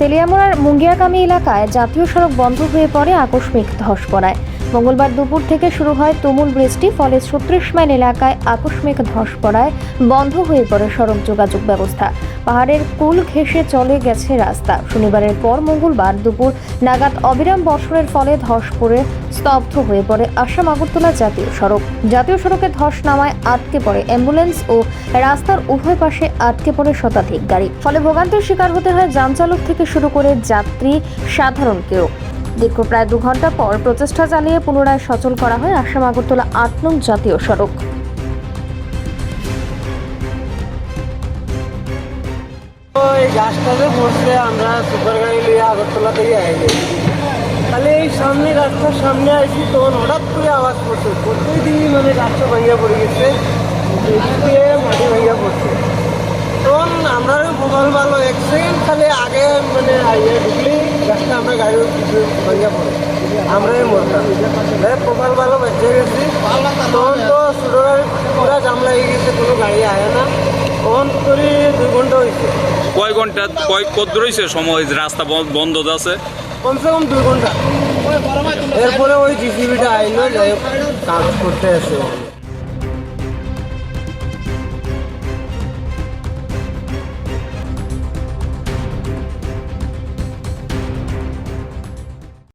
তেলিয়ামুড়ার মুঙ্গিয়াকামী এলাকায় জাতীয় সড়ক বন্ধ হয়ে পড়ে আকস্মিক ধস পড়ায়। মঙ্গলবার দুপুর থেকে শুরু হয় তুমুল বৃষ্টি, ফলে ছত্রিশ মাইল এলাকায় আকস্মিক ধস পড়ায় বন্ধ হয়ে পড়ে সড়ক যোগাযোগ ব্যবস্থা। পাহাড়ের কুল ঘেঁষে চলে গেছে রাস্তা। শনিবারের পর মঙ্গলবার দুপুর নাগাদ অবিরাম বর্ষণের ফলে ধস পড়ে স্তব্ধ হয়ে পড়ে আসাম আগরতলা জাতীয় সড়ক। জাতীয় সড়কে ধস নামায় আটকে পড়ে অ্যাম্বুলেন্স ও রাস্তার উভয় পাশে আটকে পড়ে শতাধিক গাড়ি। ফলে ভোগান্তির শিকার হতে হয় যান চালক থেকে শুরু করে যাত্রী সাধারণকেও দীর্ঘ প্রায় দু ঘণ্টা পর প্রচেষ্টা চালিয়ে পুনরায় সচল করা হয় আসাম আগরতলা আট নং জাতীয় সড়ক। আমরা আইলি। তাহলে এই সামনে রাস্তার সামনে আসি হঠাৎ করে আওয়াজ প্রত্যেক মানে রাস্তা পড়ে গেছে মাটি পড়ছে। তখন আমরা ভালো, এক সেকেন্ড খালি আগে মানে আইয়া আমরা গাড়ির কিছু ভাঙিয়া পড়ে। আমরাই মরতাম। প্রোফাইল ভালো বেঁচে গেছি। তখন তো ছোটো গাড়ি পুরা জাম লাগিয়ে গেছে কোনো গাড়ি আয় না। তখন করি দুই ঘণ্টা হয়েছে কয় ঘণ্টা কয় কত রয়েছে সময়? রাস্তা বন- বন্ধ আছে? কমসে কম দুই ঘণ্টা। এরপরে ওই জিসিবিটা আইলো যাই হোক কাজ করতে আসে